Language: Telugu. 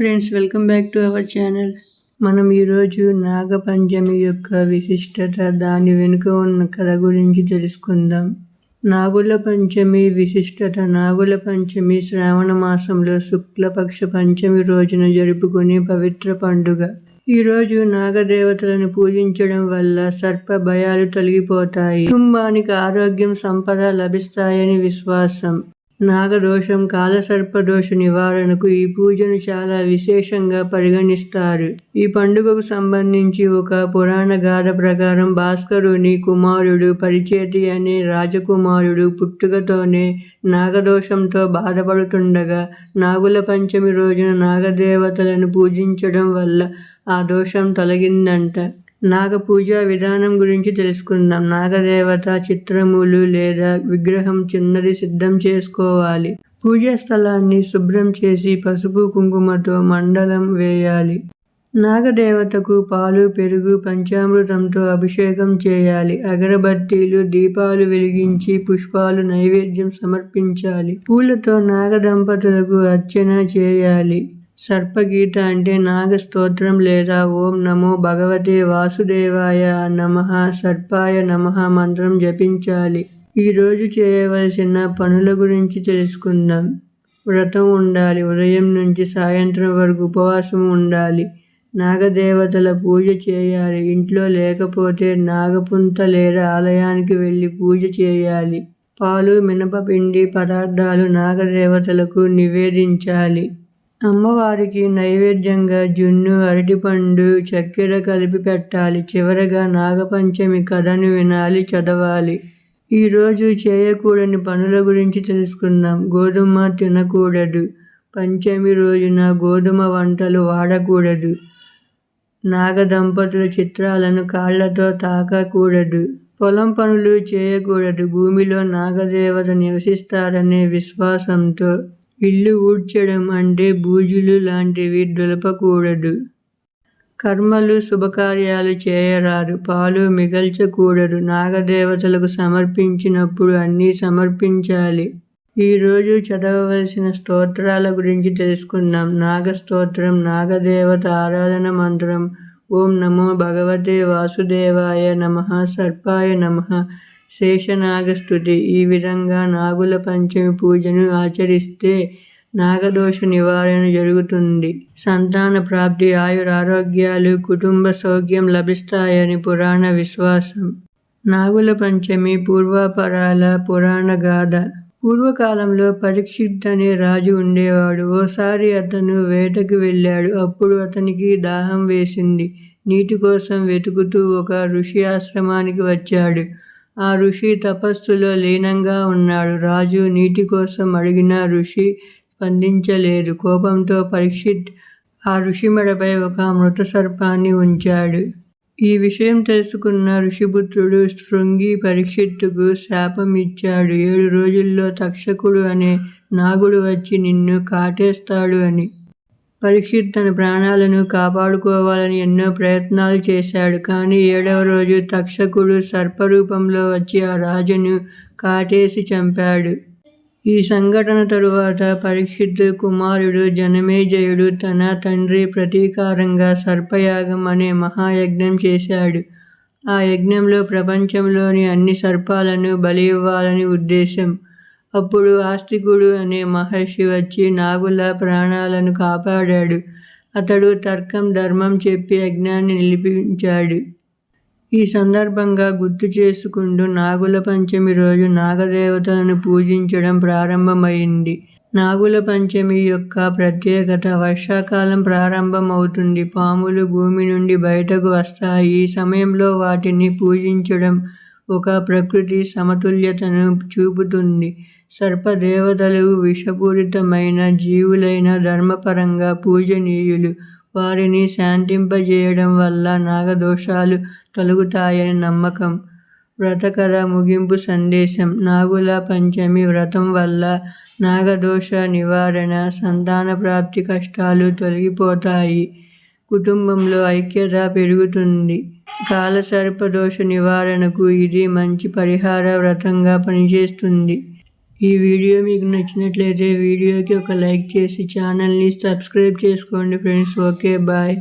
Friends welcome back to our channel మనం ఈరోజు నాగపంచమి యొక్క విశిష్టత దాని వెనుక ఉన్న కథ గురించి తెలుసుకుందాం. నాగుల పంచమి విశిష్టత నాగుల పంచమి శ్రావణ మాసంలో శుక్లపక్ష పంచమి రోజున జరుపుకునే పవిత్ర పండుగ. ఈరోజు నాగదేవతలను పూజించడం వల్ల సర్ప భయాలు తొలగిపోతాయి. కుటుంబానికి ఆరోగ్యం సంపద లభిస్తాయని విశ్వాసం. నాగదోషం కాలసర్పదోష నివారణకు ఈ పూజను చాలా విశేషంగా పరిగణిస్తారు. ఈ పండుగకు సంబంధించి ఒక పురాణ గాథ ప్రకారం భాస్కరుని కుమారుడు పరిచేతి అనే రాజకుమారుడు పుట్టుకతోనే నాగదోషంతో బాధపడుతుండగా నాగుల పంచమి రోజున నాగదేవతలను పూజించడం వల్ల ఆ దోషం తొలగిందంట. నాగపూజా విధానం గురించి తెలుసుకుందాం. నాగదేవత చిత్రములు లేదా విగ్రహం చిన్నది సిద్ధం చేసుకోవాలి. పూజా స్థలాన్ని శుభ్రం చేసి పసుపు కుంకుమతో మండలం వేయాలి. నాగదేవతకు పాలు పెరుగు పంచామృతంతో అభిషేకం చేయాలి. అగరబత్తీలు దీపాలు వెలిగించి పుష్పాలు నైవేద్యం సమర్పించాలి. పూలతో నాగ దంపతులకు అర్చన చేయాలి. సర్పగీత అంటే నాగ స్తోత్రం లేదా ఓం నమో భగవతే వాసుదేవాయ నమ సర్పాయ నమ మంత్రం జపించాలి. ఈరోజు చేయవలసిన పనుల గురించి తెలుసుకుందాం. వ్రతం ఉండాలి. ఉదయం నుంచి సాయంత్రం వరకు ఉపవాసం ఉండాలి. నాగదేవతల పూజ చేయాలి. ఇంట్లో లేకపోతే నాగపుంత లేదా ఆలయానికి వెళ్ళి పూజ చేయాలి. పాలు మినపపిండి పదార్థాలు నాగదేవతలకు నివేదించాలి. అమ్మవారికి నైవేద్యంగా జున్ను అరటిపండు చక్కెర కలిపి పెట్టాలి. చివరగా నాగపంచమి కథను వినాలి చదవాలి. ఈరోజు చేయకూడని పనుల గురించి తెలుసుకుందాం. గోధుమ తినకూడదు. పంచమి రోజున గోధుమ వంటలు వాడకూడదు. నాగ దంపతుల చిత్రాలను కాళ్ళతో తాకకూడదు. పొలం పనులు చేయకూడదు. భూమిలో నాగదేవత నివసిస్తారనే విశ్వాసంతో ఇల్లు ఊడ్చడం అంటే బూజులు లాంటివి దులపకూడదు. కర్మలు శుభకార్యాలు చేయరాదు. పాలు మిగల్చకూడదు. నాగదేవతలకు సమర్పించినప్పుడు అన్నీ సమర్పించాలి. ఈరోజు చదవవలసిన స్తోత్రాల గురించి తెలుసుకుందాం. నాగ స్తోత్రం నాగదేవత ఆరాధన మంత్రం. ఓం నమో భగవతే వాసుదేవాయ నమ సర్పాయ నమ. శేషనాగస్థుతి. ఈ విధంగా నాగుల పంచమి పూజను ఆచరిస్తే నాగదోష నివారణ జరుగుతుంది. సంతాన ప్రాప్తి ఆయురారోగ్యాలు కుటుంబ సౌఖ్యం లభిస్తాయని పురాణ విశ్వాసం. నాగుల పంచమి పూర్వాపరాల పురాణ గాథ. పూర్వకాలంలో పరీక్షిత్ అనే రాజు ఉండేవాడు. ఓసారి అతను వేటకు వెళ్ళాడు. అప్పుడు అతనికి దాహం వేసింది. నీటి కోసం వెతుకుతూ ఒక ఋషి ఆశ్రమానికి వచ్చాడు. ఆ ఋషి తపస్సులో లీనంగా ఉన్నాడు. రాజు నీటి కోసం అడిగిన ఋషి స్పందించలేదు. కోపంతో పరీక్షిత్ ఆ ఋషి మెడపై ఒక మృత సర్పాన్ని ఉంచాడు. ఈ విషయం తెలుసుకున్న ఋషిపుత్రుడు శృంగి పరీక్షిత్తుకు శాపం ఇచ్చాడు. ఏడు రోజుల్లో తక్షకుడు అనే నాగుడు వచ్చి నిన్ను కాటేస్తాడు అని పరీక్షిత్ తన ప్రాణాలను కాపాడుకోవాలని ఎన్నో ప్రయత్నాలు చేశాడు. కానీ ఏడవ రోజు తక్షకుడు సర్పరూపంలో వచ్చి ఆ రాజును కాటేసి చంపాడు. ఈ సంఘటన తరువాత పరీక్షిత్ కుమారుడు జనమేజయుడు తన తండ్రి ప్రతీకారంగా సర్పయాగం అనే మహాయజ్ఞం చేశాడు. ఆ యజ్ఞంలో ప్రపంచంలోని అన్ని సర్పాలను బలి ఇవ్వాలని ఉద్దేశం. అప్పుడు ఆస్తికుడు అనే మహర్షి వచ్చి నాగుల ప్రాణాలను కాపాడాడు. అతడు తర్కం ధర్మం చెప్పి అజ్ఞాన్ని నిలిపించాడు. ఈ సందర్భంగా గుర్తు చేసుకుంటూ నాగుల పంచమి రోజు నాగదేవతలను పూజించడం ప్రారంభమైంది. నాగుల పంచమి యొక్క ప్రత్యేకత వర్షాకాలం ప్రారంభమవుతుంది. పాములు భూమి నుండి బయటకు వస్తాయి. ఈ సమయంలో వాటిని పూజించడం ఒక ప్రకృతి సమతుల్యతను చూపుతుంది. సర్పదేవతలు విషపూరితమైన జీవులైన ధర్మపరంగా పూజనీయులు. వారిని శాంతింపజేయడం వల్ల నాగదోషాలు తొలగుతాయని నమ్మకం. వ్రతకథ ముగింపు సందేశం. నాగుల పంచమి వ్రతం వల్ల నాగదోష నివారణ సంతాన ప్రాప్తి కష్టాలు తొలగిపోతాయి. కుటుంబంలో ఐక్యత పెరుగుతుంది. కాలసర్పదోష నివారణకు ఇది మంచి పరిహార వ్రతంగా పనిచేస్తుంది. ఈ వీడియో మీకు నచ్చినట్లయితే వీడియోకి ఒక లైక్ చేసి ఛానల్ని సబ్స్క్రైబ్ చేసుకోండి ఫ్రెండ్స్. Okay bye.